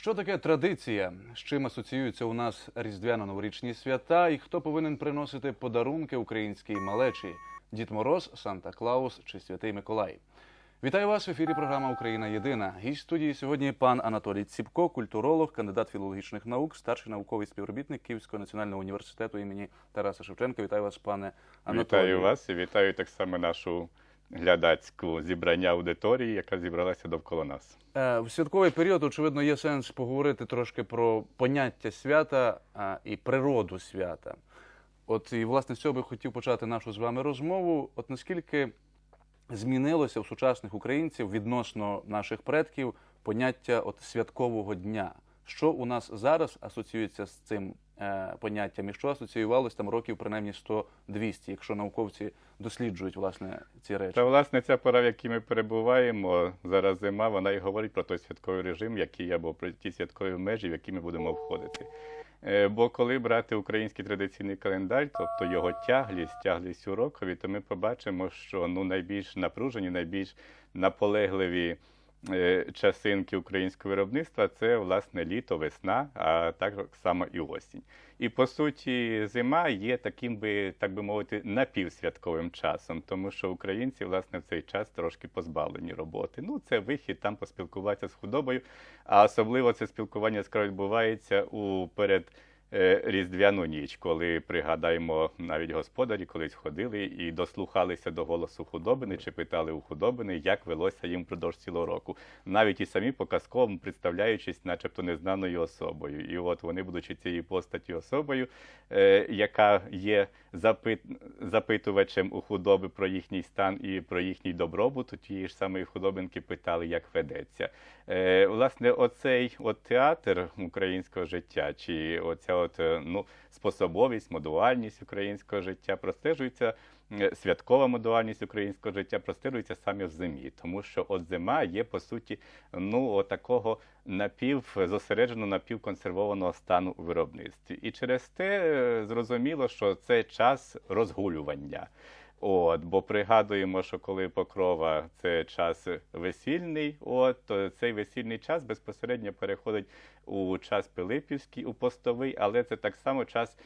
Що таке традиція? З чим асоціюються у нас різдвяно-новорічні свята, і хто повинен приносити подарунки українській малечі? Дід Мороз, Санта Клаус чи Святий Миколай? Вітаю вас в ефірі. Програма Україна Єдина. Гість студії сьогодні пан Анатолій Ціпко, культуролог, кандидат філологічних наук, старший науковий співробітник Київського національного університету імені Тараса Шевченка. Вітаю вас, пане Анатолію. Вітаю вас і вітаю так само нашу глядацьку зібрання аудиторії, яка зібралася довкола нас. Е, В святковий період, очевидно, є сенс поговорити трошки про поняття свята і природу свята. От і власне з цього би хотів почати нашу з вами розмову. От наскільки змінилося у сучасних українців відносно наших предків поняття от святкового дня? Що у нас зараз асоціюється з цим е, поняттям, і що асоціювалось там років принаймні 100-200, якщо науковці досліджують власне ці речі? Та власне ця пора, в якій ми перебуваємо, зараз зима, вона і говорить про той святковий режим, який або про ті святкові межі, в які ми будемо входити. Е, Бо коли брати український традиційний календар, тобто його тяглість, тяглість у рокові, то ми побачимо, що ну найбільш напружені, найбільш наполегливі часинки українського виробництва це власне літо, весна, а так само і осінь. І по суті, зима є таким би, так би мовити, напівсвятковим часом, тому що українці власне в цей час трошки позбавлені роботи. Ну, це вихід там поспілкуватися з худобою, а особливо це спілкування яскраво відбувається у перед. Е, Різдвяну ніч, коли пригадаємо, навіть господарі колись ходили і дослухалися до голосу худобини чи питали у худобини, як велося їм впродовж цілого року, навіть і самі по казковому представляючись, начебто незнаною особою. І от вони, будучи цією постаті особою, е, яка є. Запитувачем у худоби про їхній стан і про їхній добробут, у тієї ж самої худобинки питали, як ведеться. Е, власне, оцей от театр українського життя, чи оця от е, ну способовість, модуальність українського життя простежується. Е, Святкова модуальність українського життя простирується саме в зимі, тому що от зима є по суті ну такого напів зосередженого напівконсервованого стану у виробництві. І через те е, зрозуміло, що це час розгулювання. От, бо пригадуємо, що коли покрова це час весільний, от то цей весільний час безпосередньо переходить у час Пилипівський, у постовий, але це так само час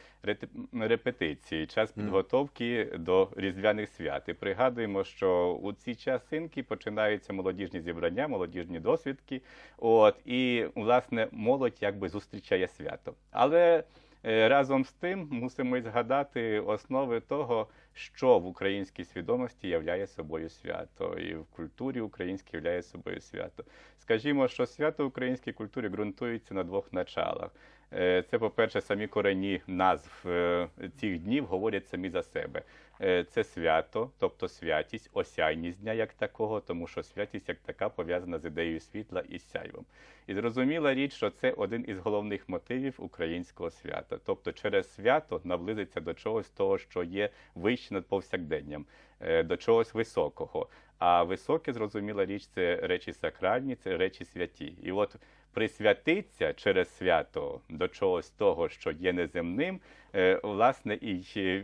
репетиції, час підготовки до різдвяних свят. І пригадуємо, що у ці часинки починаються молодіжні зібрання, молодіжні досвідки. От і власне молодь якби зустрічає свято. Але Е, Разом з тим мусимо згадати основи того, що в українській свідомості являє собою свято, і в культурі українській являє собою свято. Скажімо, що свято в українській культурі ґрунтується на двох началах. Е, Це, по-перше, самі корені назв е, цих днів говорять самі за себе. Е, Це свято, тобто святість, осяйність дня як такого, тому що святість як така пов'язана з ідеєю світла і сяйвом. І зрозуміла річ, що це один із головних мотивів українського свята. Тобто через свято наблизиться до чогось того, що є вище над повсякденням, е, до чогось високого. А високе, зрозуміла річ, це речі сакральні, це речі святі. І от присвятиться через свято до чогось того, що є неземним, е, власне, і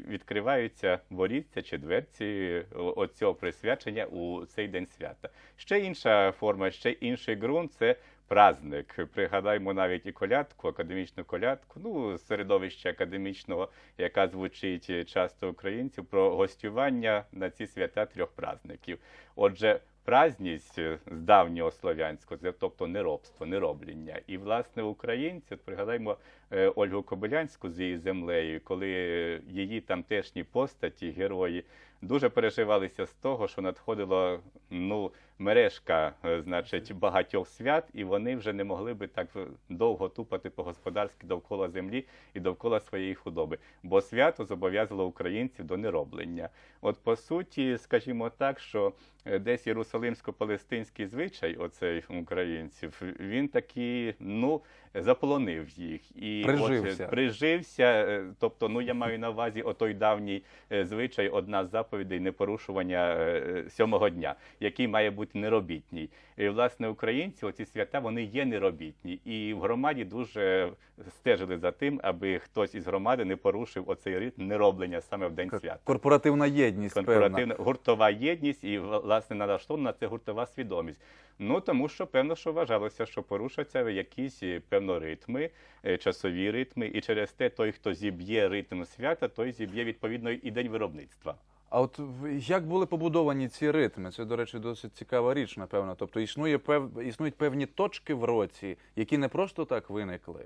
відкриваються воріться чи дверці оцього присвячення у цей день свята. Ще інша форма, ще інший ґрунт це праздник. Пригадаймо навіть і колядку, академічну колядку, ну, середовище академічного, яка звучить часто українців, про гостювання на ці свята трьох праздників. Отже, Празність з давнього слов'янського, тобто неробство, неробління. І, власне, українці, от пригадаймо е, Ольгу Кобилянську з її землею, коли її тамтешні постаті, герої, дуже переживалися з того, що надходило ну, мережка, е, значить, багатьох свят, і вони вже не могли би так довго тупати по-господарськи довкола землі і довкола своєї худоби. Бо свято зобов'язало українців до нероблення. От по суті, скажімо так, що е, десь єрусалимсько-палестинський звичай, оцей українців, він такий, ну заполонив їх і Прижився. От, прижився. е, Тобто, ну я маю на увазі отой давній е, звичай, одна з заповідей непорушування е, сьомого дня, який має бути неробітній. І власне українці, оці свята, вони є неробітні, і в громаді дуже стежили за тим, аби хтось із громади не порушив оцей ритм нероблення саме в день свята. Корпоративна єдність, певна. Корпоративна гуртова єдність і власне налаштована це гуртова свідомість. Ну тому що певно, що вважалося, що порушаться якісь е, певно ритми, е, часові ритми, і через те той, хто зіб'є ритм свята, той зіб'є відповідно і день виробництва. А от як були побудовані ці ритми? Це, до речі, досить цікава річ, напевно. Тобто існує пев... існують певні точки в році, які не просто так виникли.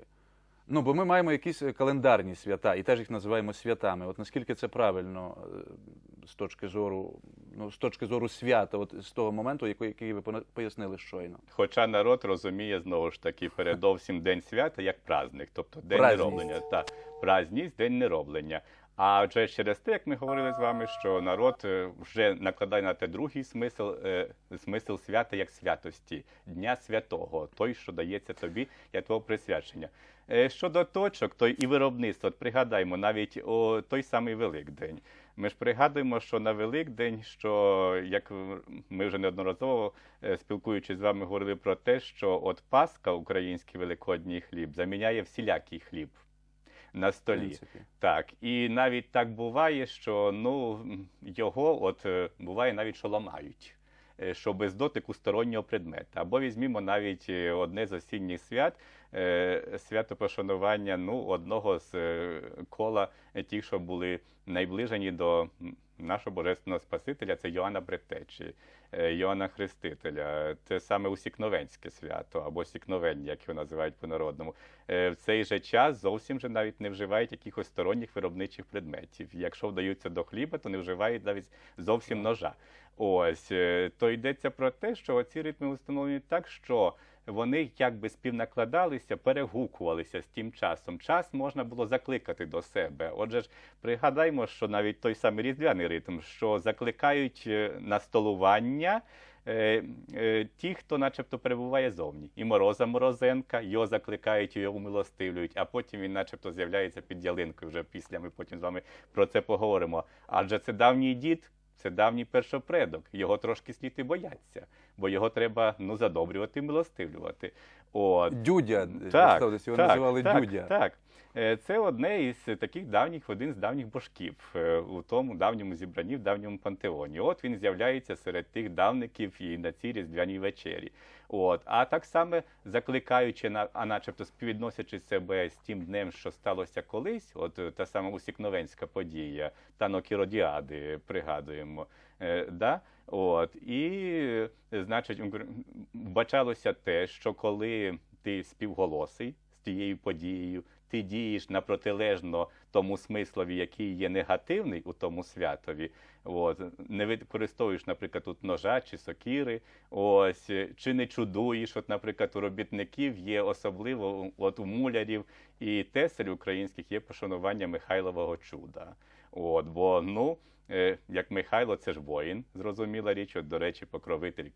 Ну, бо ми маємо якісь е, календарні свята, і теж їх називаємо святами. От наскільки це правильно е, з точки зору, ну, з точки зору свята, от з того моменту, який, який ви пояснили щойно. Хоча народ розуміє знову ж таки передовсім день свята як праздник, тобто день Праздність. нероблення. Та праздність, день нероблення. А вже через те, як ми говорили з вами, що народ е, вже накладає на те другий смисл, е, смисл свята як святості, дня святого, той, що дається тобі як твого присвячення. Е, Щодо точок, то і виробництво, от пригадаймо, навіть о той самий Великдень. Ми ж пригадуємо, що на Великдень, що як ми вже неодноразово спілкуючись з вами, говорили про те, що от Пасха, український великодній хліб, заміняє всілякий хліб на столі. Так, і навіть так буває, що ну його от е, буває навіть що ламають. е, Що без дотику стороннього предмета. Або візьмімо навіть е, одне з осінніх свят, свято пошанування ну, одного з кола тих, що були найближені до нашого божественного Спасителя, це Йоанна Бретечі, е, Йоанна Хрестителя. Це саме усікновенське свято, або сікновення, як його називають по-народному. Е, В цей же час зовсім же навіть не вживають якихось сторонніх виробничих предметів. Якщо вдаються до хліба, то не вживають навіть зовсім ножа. Ось е, то йдеться про те, що ці ритми установлені так, що вони якби співнакладалися, перегукувалися з тим часом. Час можна було закликати до себе. Отже ж, пригадаймо, що навіть той самий різдвяний ритм, що закликають е, на столування. Е, е, ті, хто начебто перебуває зовні. І Мороза Морозенка, його закликають, його умилостивлюють, а потім він начебто з'являється під ялинкою вже після. Ми потім з вами про це поговоримо. Адже це давній дід, це давній першопредок. Його трошки слід і бояться, бо його треба ну, задобрювати, милостивлювати. От. Дюдя, Так, його так, називали так, Дюдя. Так. Е, Це одне із таких давніх, один з давніх божків е, у тому давньому зібранні, в давньому пантеоні. От він з'являється серед тих давників і на цій різдвяній вечері. От. А так само закликаючи, на- а начебто співвідносячи себе з тим днем, що сталося колись, от е, та сама усікновенська подія, Танокіродіади, пригадуємо. Е, да? От. І, е, значить, м, вбачалося те, що коли ти співголосий з тією подією, ти дієш на протилежно тому смислові, який є негативний у тому святові. От, не використовуєш, наприклад, тут ножа чи сокіри, ось, чи не чудуєш. От, наприклад, у робітників є особливо от у мулярів і тесарів українських є пошанування Михайлового чуда. От, бо ну. е, Як Михайло, це ж воїн, зрозуміла річ. От, до речі, покровитель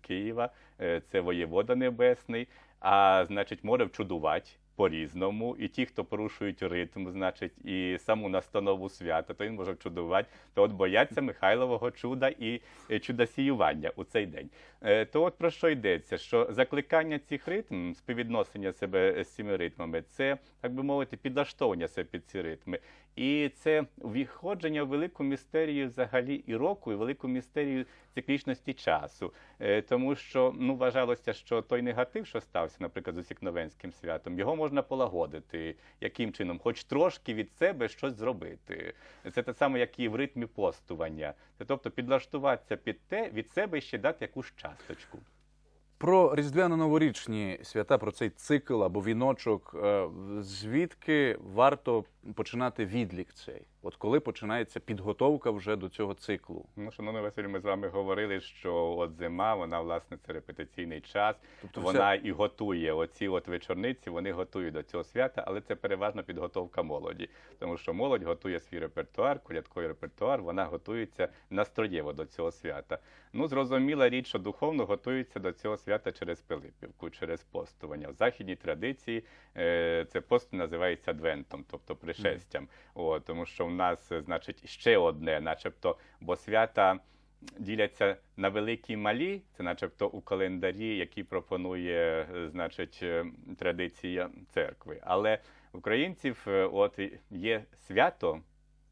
Києва, е, це воєвода небесний. А значить, може вчудувати по-різному. І ті, хто порушують ритм, значить, і саму настанову свята, то він може чудувати, То от бояться Михайлового чуда і е, чудосіювання у цей день. Е, То от про що йдеться? Що закликання цих ритм, співвідносення себе з цими ритмами, це, так би мовити, підлаштовування себе під ці ритми. І це виходження в велику містерію взагалі і року, і велику містерію циклічності часу. Е, Тому що ну, вважалося, що той негатив, що стався, наприклад, з Усікновенським святом, його можна полагодити. Яким чином? Хоч трошки від себе щось зробити. Це те саме, як і в ритмі постування. Це тобто підлаштуватися під те, від себе ще дати якусь часточку. Про різдвяно-новорічні свята, про цей цикл або віночок, е, звідки варто починати відлік цей? От коли починається підготовка вже до цього циклу? Ну, шановний Василь, ми з вами говорили, що от зима, вона власне це репетиційний час. Тобто вона і готує оці от вечорниці, вони готують до цього свята, але це переважно підготовка молоді, тому що молодь готує свій репертуар, колядковий репертуар, вона готується настроєво до цього свята. Ну, зрозуміла річ, що духовно готується до цього свята через Пилипівку, через постування. В західній традиції е, це пост називається адвентом, тобто пришестям. О, тому що в нас, е, значить, ще одне, начебто, бо свята діляться на великі і малі, це начебто у календарі, який пропонує, е, значить, е, традиція церкви. Але українців от є свято,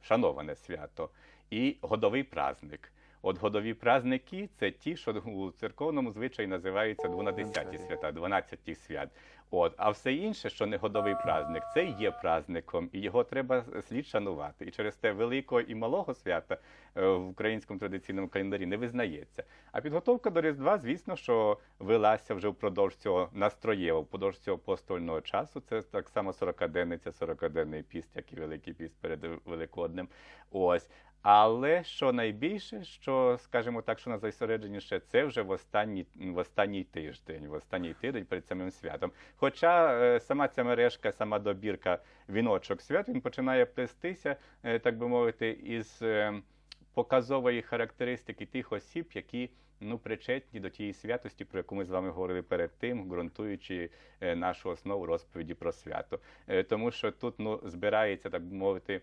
шановане свято, і годовий праздник. От годові праздники це ті, що у церковному звичаї називаються двонадесяті свята, 12 свят. От, а все інше, що не годовий праздник, це є праздником, і його треба слід шанувати. І через те великого і малого свята е, в українському традиційному календарі не визнається. А підготовка до Різдва, звісно, що велася вже впродовж цього настроєво, впродовж цього постольного часу. Це так само 40-денниця, 40-денний піст, як і Великий піст перед Великоднем. Ось. Але що найбільше, що скажімо так, що найзосередженіше, це вже в останній в останній тиждень, в останній тиждень перед самим святом. Хоча е, сама ця мережка, сама добірка віночок свят, він починає плестися, е, так би мовити, із е, показової характеристики тих осіб, які ну причетні до тієї святості, про яку ми з вами говорили перед тим, ґрунтуючи нашу основу розповіді про свято. Тому що тут ну збирається, так би мовити.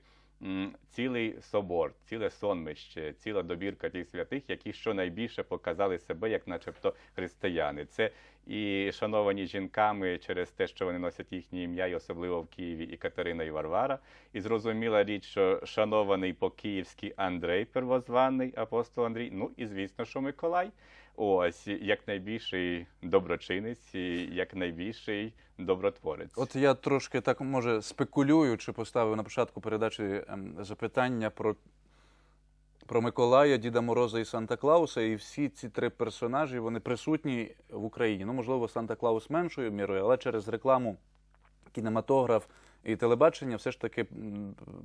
Цілий собор, ціле сонмище, ціла добірка тих святих, які щонайбільше показали себе як, начебто, християни. Це і шановані жінками через те, що вони носять їхнє ім'я, і особливо в Києві, і Катерина і Варвара. І зрозуміла річ, що шанований по-київськи Андрей, первозваний апостол Андрій. Ну і звісно, що Миколай. Ось як найбільший доброчинець, і як найбільший добротворець. От я трошки так може спекулюю, чи поставив на початку передачі ем, запитання про, про Миколая, Діда Мороза і Санта Клауса. І всі ці три персонажі вони присутні в Україні. Ну, можливо, Санта Клаус меншою мірою, але через рекламу, кінематограф і телебачення все ж таки,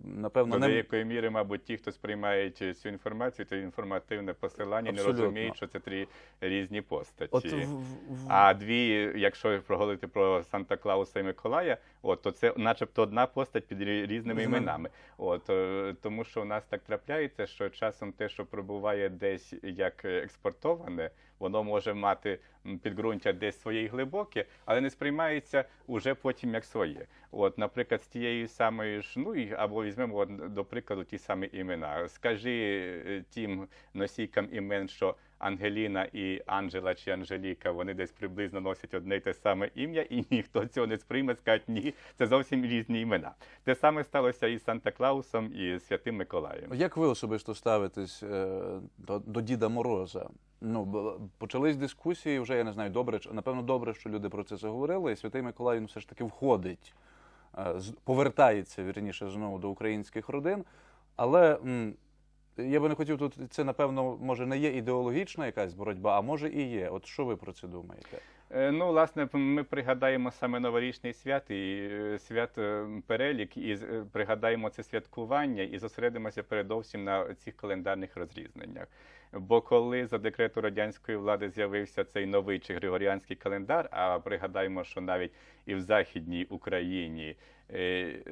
напевно, До не деякої міри, мабуть, ті, хто сприймають цю інформацію, це інформативне посилання, Абсолютно. не розуміють, що це три різні постаті. От в, А дві, якщо проговорити про Санта Клауса і Миколая, от то це, начебто, одна постать під різними іменами. От е, тому, що у нас так трапляється, що часом те, що пробуває десь як експортоване, воно може мати підґрунтя десь своє й глибоке, але не сприймається уже потім як своє. От, наприклад, з тієї самої ж, ну і або візьмемо до прикладу ті самі імена. Скажи е, тим носійкам імен, що Ангеліна і Анджела чи Анжеліка, вони десь приблизно носять одне й те саме ім'я, і ніхто цього не сприйме, скаже, ні, це зовсім різні імена. Те саме сталося і з Санта Клаусом, і з Святим Миколаєм. Як ви особисто ставитесь е, до, до Діда Мороза? Ну, почались дискусії, вже я не знаю, добре, напевно, добре, що люди про це заговорили, і Святий Миколай він все ж таки входить, е, повертається вірніше знову до українських родин. Але я би не хотів тут, це напевно, може, не є ідеологічна якась боротьба, а може і є. От що ви про це думаєте? Е, Ну, власне, ми пригадаємо саме новорічний свят і е, свят е, перелік, і пригадаємо це святкування і зосередимося передовсім на цих календарних розрізненнях. Бо коли за декрету радянської влади з'явився цей новий чи григоріанський календар, а пригадаємо, що навіть і в Західній Україні,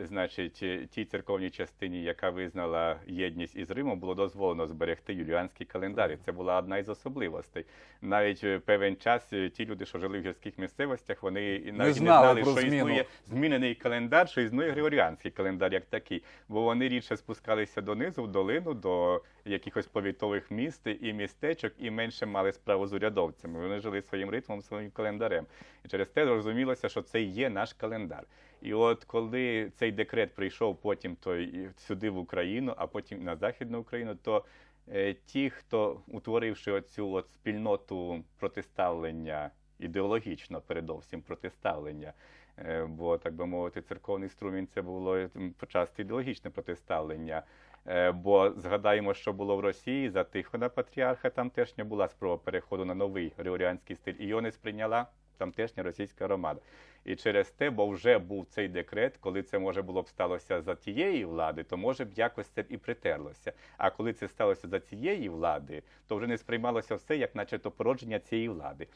значить, е, тій церковній частині, яка визнала єдність із Римом, було дозволено зберегти юліанський календар. І це була одна із особливостей. Навіть е, певен час е, ті люди, що жили в гірських місцевостях, вони і навіть не знали знали, що зміну. існує змінений календар, що існує григоріанський календар як такий, бо вони рідше спускалися донизу, в долину, до якихось повітових міст і містечок, і менше мали справу з урядовцями. Вони жили своїм ритмом, своїм календарем. І через те зрозумілося, що це є наш календар. І от коли цей декрет прийшов потім той сюди в Україну, а потім на Західну Україну, то е, ті, хто утворивши оцю от спільноту протиставлення ідеологічно, передовсім протиставлення. е, Бо, так би мовити, церковний струмінь це було почасти ідеологічне протиставлення. Е, Бо згадаємо, що було в Росії за Тихона Патріарха, там теж не була спроба переходу на новий григоріанський стиль, і його не сприйняла тамтешня російська громада. І через те, бо вже був цей декрет, коли це може було б сталося за тієї влади, то може б якось це і притерлося. А коли це сталося за цієї влади, то вже не сприймалося все як, начебто, породження цієї влади.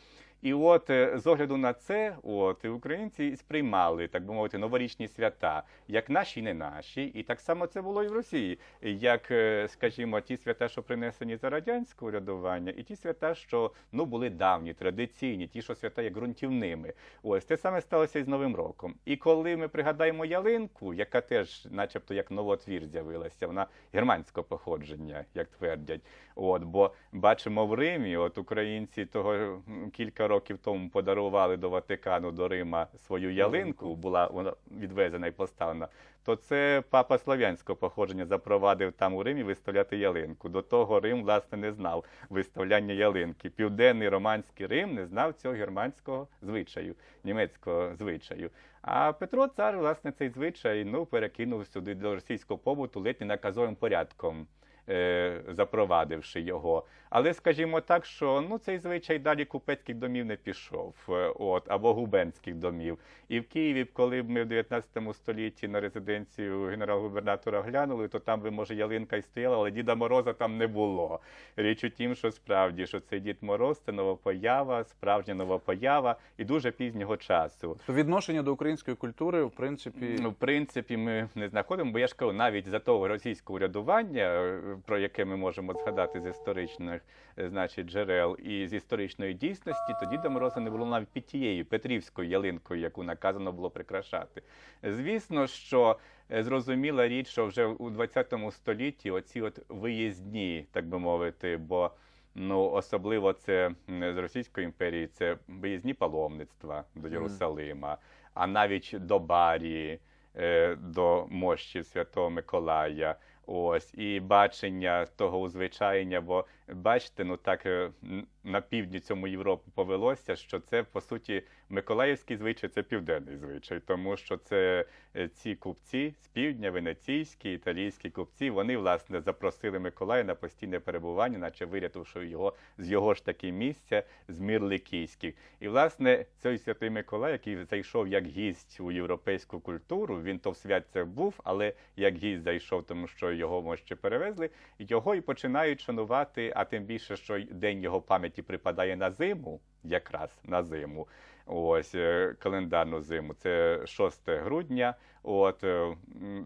І от е, з огляду на це, от українці сприймали, так би мовити, новорічні свята, як наші, не наші. І так само це було і в Росії, як, е, скажімо, ті свята, що принесені за радянського урядування, і ті свята, що ну були давні, традиційні, ті, що свята є ґрунтівними. Ось те саме сталося і з Новим роком. І коли ми пригадаємо ялинку, яка теж, начебто, як новотвір з'явилася, вона германського походження, як твердять. От, бо бачимо в Римі, от українці того кілька років тому подарували до Ватикану, до Рима свою ялинку, була вона відвезена і поставлена. То це папа слав'янського походження запровадив там у Римі виставляти ялинку. До того Рим, власне, не знав виставляння ялинки. Південний романський Рим не знав цього германського звичаю, німецького звичаю. А Петро Цар, власне, цей звичай ну, перекинув сюди до російського побуту ледь не наказовим порядком. Е, Запровадивши його, але скажімо так, що ну цей звичай далі купецьких домів не пішов, е, от або губенських домів. І в Києві, коли б ми в 19 столітті на резиденцію генерал-губернатора глянули, то там би може ялинка й стояла, але Діда Мороза там не було. Річ у тім, що справді що цей Дід Мороз це новопоява, справжня новопоява і дуже пізнього часу. То відношення до української культури, в принципі, Ну, в принципі, ми не знаходимо, бо я ж кажу, навіть за того російського урядування, е, про яке ми можемо згадати з історичних е, значить, джерел і з історичної дійсності, то Діда Мороза не було навіть під тією Петрівською ялинкою, яку наказано було прикрашати. Звісно, що е, зрозуміла річ, що вже у 20 столітті оці от виїзні, так би мовити, бо Ну, особливо це з Російської імперії, це виїзні паломництва до Єрусалима, а навіть до Барії, е, до мощі Святого Миколая. Ось і бачення того узвичайення, бо бачите, ну так е, на півдні цьому Європи повелося, що це по суті Миколаївський звичай, це південний звичай, тому що це е, ці купці з півдня, венеційські, італійські купці, вони власне запросили Миколая на постійне перебування, наче вирятувавши його з його ж таки місця з Мірликійських. І власне цей святий Миколай, який зайшов як гість у європейську культуру, він то в святцях був, але як гість зайшов, тому що його може перевезли, його і починають шанувати, а тим більше, що день його пам'яті припадає на зиму, якраз на зиму. Ось е, календарну зиму. Це 6 грудня. От е,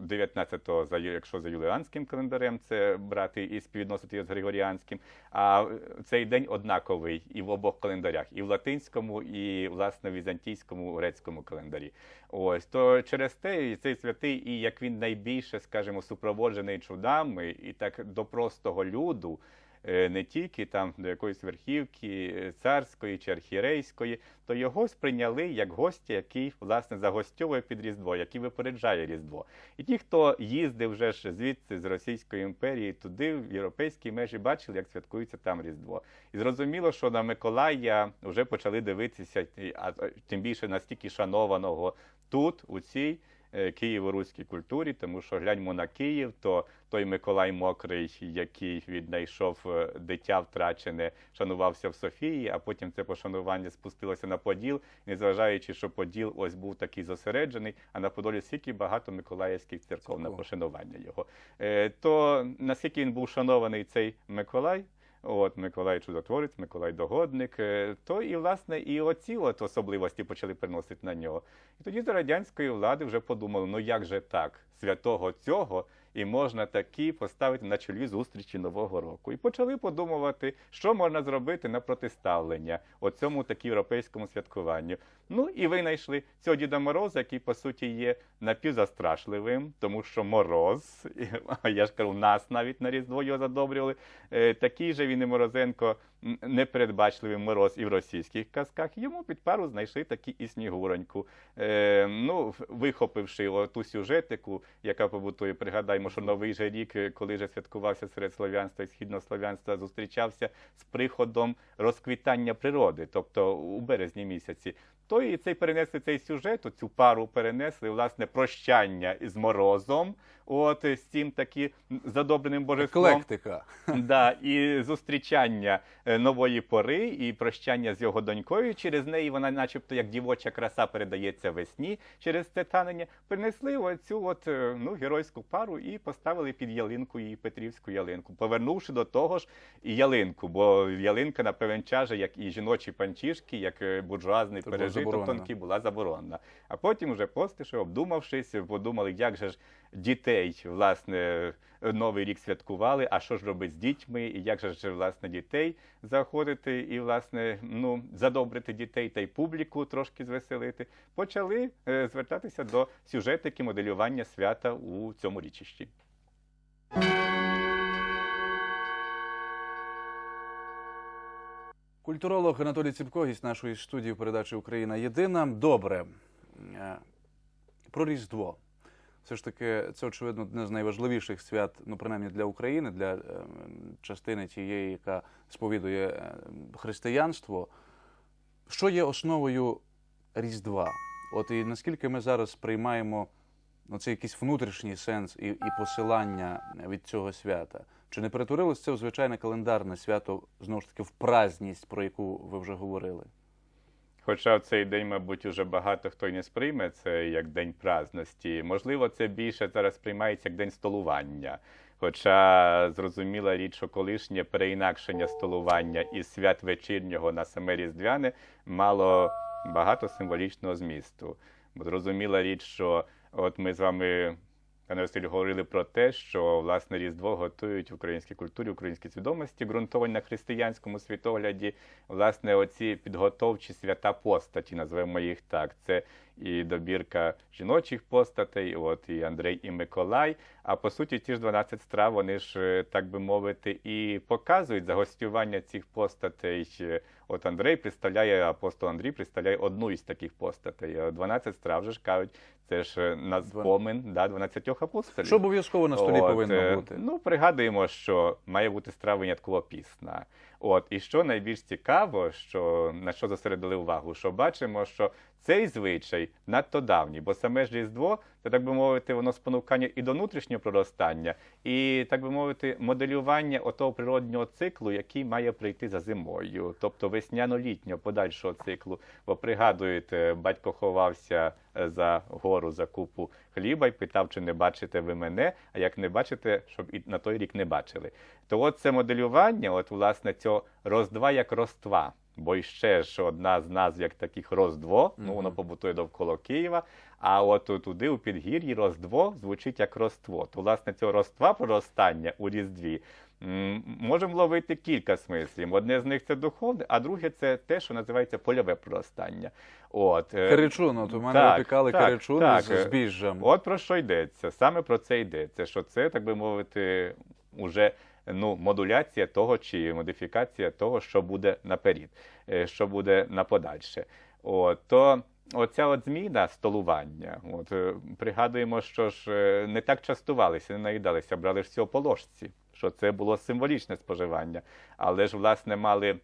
19-го, якщо за юліанським календарем, це брати і співвідносити його з Григоріанським. А е, цей день однаковий і в обох календарях, і в латинському, і власне в візантійському грецькому календарі. Ось то через те цей святий, і як він найбільше, скажімо, супроводжений чудами, і так до простого люду. Е, Не тільки там до якоїсь верхівки е, царської чи архірейської, то його сприйняли як гостя, який власне загостьовує під Різдво, який випереджає Різдво. І ті, хто їздив вже ж звідси з Російської імперії туди, в європейські межі, бачили, як святкується там Різдво. І зрозуміло, що на Миколая вже почали дивитися, а тим більше настільки шанованого тут, у цій києво-руській культурі, тому що гляньмо на Київ, то той Миколай Мокрий, який віднайшов е, дитя втрачене, шанувався в Софії, а потім це пошанування спустилося на Поділ, незважаючи, що Поділ ось був такий зосереджений, а на Подолі стільки багато миколаївських церков на пошанування його. Е, То наскільки він був шанований цей Миколай, От Миколай Чудотворець, Миколай Догодник, е, то і власне і оці от особливості почали приносити на нього. І тоді за радянської влади вже подумали, ну як же так, святого цього і можна такі поставити на чолі зустрічі Нового року. І почали подумувати, що можна зробити на протиставлення оцьому такі європейському святкуванню. Ну і винайшли цього Діда Мороза, який по суті є напівзастрашливим, тому що мороз, я ж кажу, нас навіть на Різдво його задобрювали. Е, такий же він і Морозенко непередбачливий мороз і в російських казках. Йому під пару знайшли такі і снігуроньку. Е, ну, вихопивши ту сюжетику, яка побутує, пригадаємо, що новий же рік, е, коли же святкувався серед слов'янства і східнослов'янства, зустрічався з приходом розквітання природи, тобто у березні місяці. То і цей перенесли цей сюжет, цю пару перенесли, власне, прощання із морозом, от з цим таки задобреним божеством. Еклектика. Да, і зустрічання е, нової пори, і прощання з його донькою. Через неї вона, начебто, як дівоча краса передається весні через це танення. Принесли оцю от е, ну геройську пару і поставили під ялинку її Петрівську ялинку, повернувши до того ж і ялинку, бо ялинка на певен час, як і жіночі панчішки, як е, буржуазний пережиток тонкий, була заборонена. А потім вже постише, обдумавшись, подумали, як же ж дітей, власне, новий рік святкували, а що ж робити з дітьми, і як же власне, дітей заходити і, власне, ну, задобрити дітей та й публіку трошки звеселити. Почали е, звертатися до сюжетики моделювання свята у цьому річищі. Культуролог Анатолій Ціпко, гість нашої студії передачі Україна Єдина. Добре. Е, Про Різдво. Все ж таки, це, очевидно, одне з найважливіших свят, ну, принаймні для України, для е, частини тієї, яка сповідує е, християнство. Що є основою Різдва? От і наскільки ми зараз приймаємо ну, це якийсь внутрішній сенс і, і посилання від цього свята? Чи не перетворилось це в звичайне календарне свято, знову ж таки, в празність, про яку ви вже говорили? Хоча в цей день, мабуть, уже багато хто не сприйме це як день праздності. Можливо, це більше зараз сприймається як день столування. Хоча зрозуміла річ, що колишнє переінакшення столування із свят вечірнього на саме Різдвяне мало багато символічного змісту. Бо зрозуміла річ, що от ми з вами, пане Василь, говорили про те, що власне Різдво готують в українській культурі, українській свідомості, ґрунтовані на християнському світогляді. Власне, оці підготовчі свята постаті, називаємо їх так. Це і добірка жіночих постатей, от і Андрей, і Миколай. А по суті, ті ж 12 страв, вони ж, е, так би мовити, і показують загостювання цих постатей. Е, От Андрей представляє, апостол Андрій представляє одну із таких постатей. А 12 страв же ж кажуть, це ж е, на спомин да, 12 апостолів. Що обов'язково на столі От, повинно е, бути? Ну, пригадуємо, що має бути страва винятково пісна. От, і що найбільш цікаво, що на що зосередили увагу, що бачимо, що цей звичай надто давній, бо саме ж Різдво, це так би мовити, воно спонукання і до внутрішнього проростання, і так би мовити, моделювання отого природнього циклу, який має прийти за зимою, тобто весняно-літнього подальшого циклу. Бо пригадуєте, батько ховався за гору за купу хліба і питав, чи не бачите ви мене, а як не бачите, щоб і на той рік не бачили. То от це моделювання, от власне цього роздва як роства. Бо іще ж одна з назв як таких роздво, ну воно побутує довкола Києва. А от туди, у підгір'ї, роздво звучить як роство. То, власне, цього роства проростання у Різдві можемо ловити кілька смислів. Одне з них це духовне, а друге це те, що називається польове проростання. От, е, Каричун, от у мене так, випікали так, каричун так. з збіжжям. От про що йдеться? Саме про це йдеться. Що це, так би мовити, уже ну, модуляція того чи модифікація того, що буде наперед, е, що буде на подальше. От, то оця от зміна столування. От, е, пригадуємо, що ж не так частувалися, не наїдалися, брали ж всього по ложці, що це було символічне споживання. Але ж, власне, мали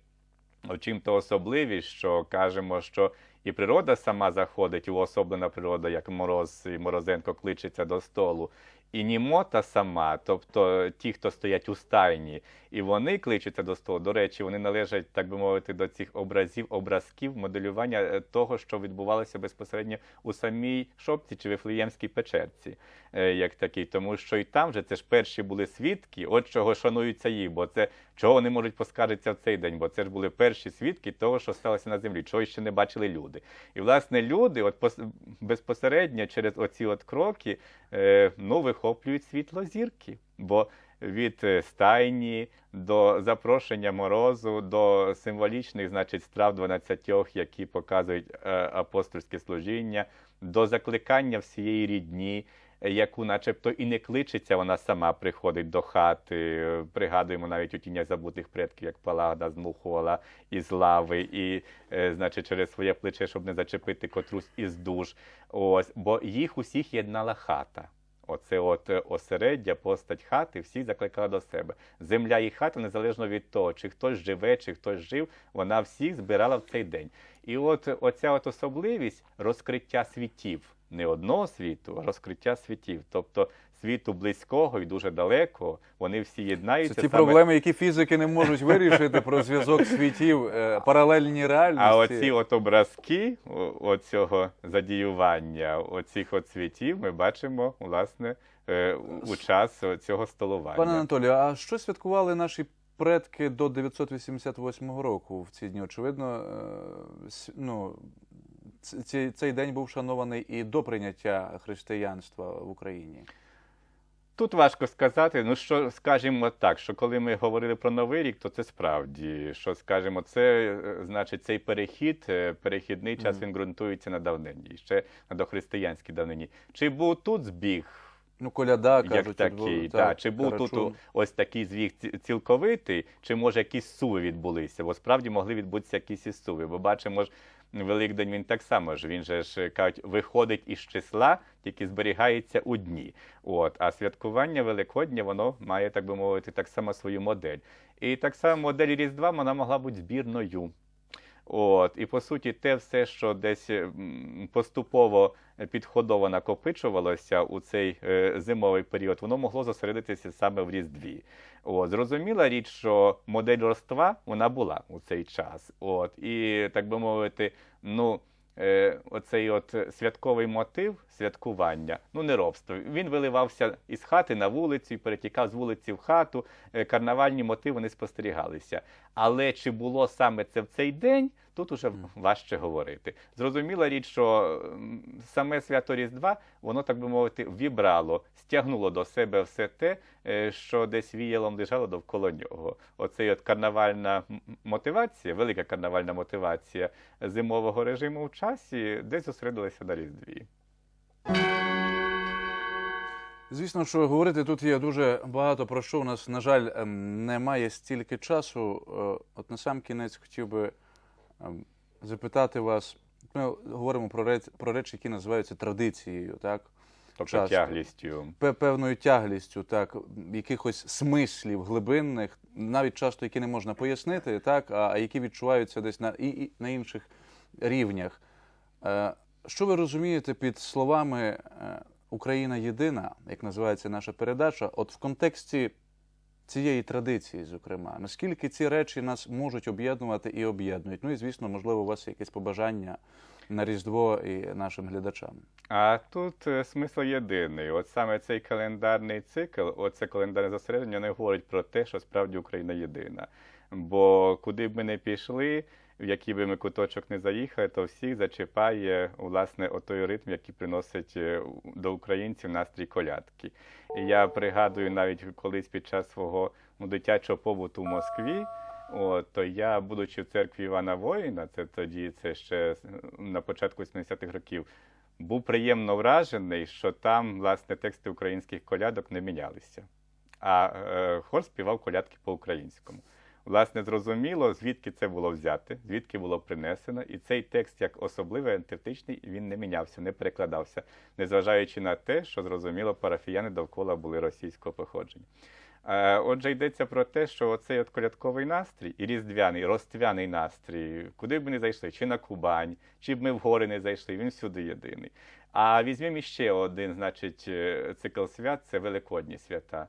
чим то особливість, що кажемо, що і природа сама заходить, уособлена природа, як мороз і Морозенко кличеться до столу. І німота сама, тобто ті, хто стоять у стайні, і вони кличуться до столу. До речі, вони належать, так би мовити, до цих образів, образків, моделювання е, того, що відбувалося безпосередньо у самій шопці чи Вифлеємській печерці, е, як такий. Тому що і там же це ж перші були свідки, от чого шануються їх, бо це чого вони можуть поскаржитися в цей день, бо це ж були перші свідки того, що сталося на землі, чого ще не бачили люди. І власне люди, от пос- безпосередньо через оці от кроки, е, ну вихоплюють світло зірки. Бо від е, стайні до запрошення морозу, до символічних, значить, страв 12, які показують е, апостольське служіння, до закликання всієї рідні, яку, начебто, і не кличеться, вона сама приходить до хати. Пригадуємо навіть у тінях забутих предків, як Палагда змухувала із лави, і, е, значить, через своє плече, щоб не зачепити котрусь із душ. Ось, бо їх усіх єднала хата. Оце от е, осереддя, постать хати, всі закликала до себе. Земля і хата, незалежно від того, чи хтось живе, чи хтось жив, вона всіх збирала в цей день. І от оця от особливість розкриття світів. Не одного світу, а розкриття світів. Тобто світу близького і дуже далекого, вони всі Це єднаються. ті саме- проблеми, які фізики не можуть вирішити про зв'язок світів, е, паралельні реальності. А оці от образки оцього задіювання, оцих от світів ми бачимо, власне, е, у- у час цього столування. Пане Анатолію, а що святкували наші предки до 988 року в ці дні? Очевидно, е, ну, цей день був шанований і до прийняття християнства в Україні. Тут важко сказати. Ну що скажімо так, що коли ми говорили про новий рік, то це справді що скажімо, це е, значить цей перехід, е, перехідний час mm. він ґрунтується на давнині, ще на дохристиянській давнині. Чи був тут збіг? Ну, коляда, як кажуть, такий, був, да. так, чи був тут Карачун. о- ось такий звіг цілковитий, чи може якісь суви відбулися? Бо справді могли відбутися якісь і суви. Бо бачимо ж, Великдень він так само ж. Він же ж кажуть, виходить із числа, тільки зберігається у дні. От, а святкування Великодня, воно має, так би мовити, так само свою модель. І так само модель Різдва вона могла бути збірною. От, і по суті, те все, що десь поступово підходово накопичувалося у цей е, зимовий період, воно могло зосередитися саме в Різдві. От, зрозуміла річ, що модель роства вона була у цей час. От, і так би мовити, ну. Е, оцей от святковий мотив святкування, ну не робство. Він виливався із хати на вулицю перетікав з вулиці в хату. Е, карнавальні мотиви не спостерігалися. Але чи було саме це в цей день, тут уже важче говорити. Зрозуміла річ, що саме свято Різдва, воно, так би мовити, вібрало, стягнуло до себе все те, е, що десь віялом лежало довкола нього. Оцей от карнавальна мотивація, велика карнавальна мотивація зимового режиму в часі, десь зосередилася на Різдві. Звісно, що говорити тут є дуже багато про що. У нас, на жаль, ем, немає стільки часу. Е, От на сам кінець хотів би ем, запитати вас. Ми говоримо про речі, про речі, які називаються традицією, так? Тобто Часто. тяглістю. Певною тяглістю, так, якихось смислів глибинних, навіть часто які не можна пояснити, так, а, які відчуваються десь на, і, і, на інших рівнях. Е, що ви розумієте під словами е, Україна єдина, як називається наша передача, от в контексті цієї традиції, зокрема, наскільки ці речі нас можуть об'єднувати і об'єднують? Ну і звісно, можливо, у вас є якесь побажання на Різдво і нашим глядачам. А тут е, смисл єдиний. От саме цей календарний цикл, оце календарне зосередження не говорить про те, що справді Україна єдина. Бо куди б ми не пішли, в який би ми куточок не заїхали, то всіх зачіпає власне отой ритм, який приносить е, до українців настрій колядки. І я пригадую навіть колись під час свого ну, дитячого побуту в Москві. От, то я, будучи в церкві Івана Воїна, це тоді це ще на початку 70-х років, був приємно вражений, що там власне тексти українських колядок не мінялися. А е, хор співав колядки по-українському. Власне, зрозуміло, звідки це було взяте, звідки було принесено, і цей текст, як особливий антитичний, він не мінявся, не перекладався, незважаючи на те, що зрозуміло, парафіяни довкола були російського походження. Е, Отже, йдеться про те, що оцей от колядковий настрій і різдвяний, розтвяний настрій, куди б ми не зайшли, чи на Кубань, чи б ми в гори не зайшли, він всюди єдиний. А візьмемо ще один, значить, е, цикл свят це Великодні свята.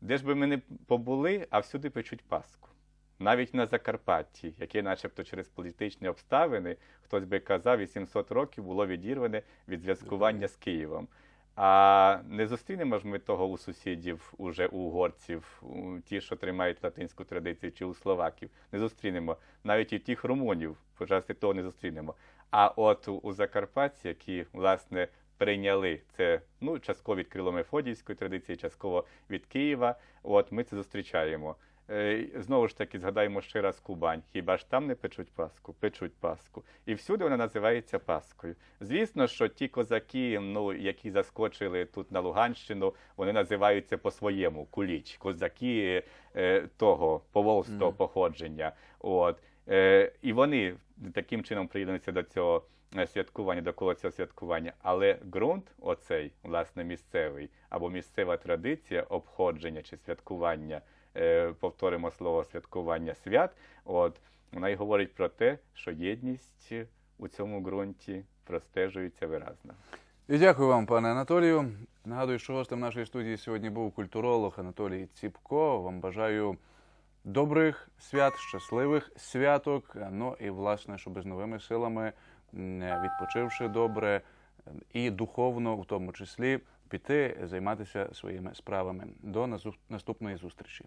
Де ж би ми не побули, а всюди печуть Пасху. Навіть на Закарпатті, яке, начебто, через політичні обставини, хтось би казав, 800 років було відірване від зв'язкування з Києвом. А не зустрінемо ж ми того у сусідів, уже у угорців, ті, що тримають латинську традицію, чи у словаків. Не зустрінемо. Навіть і тих румунів, пожалуйста, того не зустрінемо. А от у Закарпатті, які, власне, прийняли це, ну, частково від Крило-Мефодіївської традиції, частково від Києва, от ми це зустрічаємо. Е, Знову ж таки, згадаємо ще раз Кубань. Хіба ж там не печуть Пасху? Печуть Пасху. І всюди вона називається Паскою. Звісно, що ті козаки, ну, які заскочили тут на Луганщину, вони називаються по-своєму куліч. Козаки е, того поволзького Мгм. походження. От. Е, і вони таким чином приєднуються до цього е, святкування, довкола цього святкування. Але ґрунт, оцей, власне, місцевий, або місцева традиція обходження чи святкування, повторимо слово святкування свят, от, вона й говорить про те, що єдність у цьому ґрунті простежується виразно. І дякую вам, пане Анатолію. Нагадую, що гостем нашої студії сьогодні був культуролог Анатолій Ціпко. Вам бажаю добрих свят, щасливих святок. Ну і власне, щоб з новими силами, відпочивши добре і духовно, в тому числі, піти займатися своїми справами. До наступної зустрічі.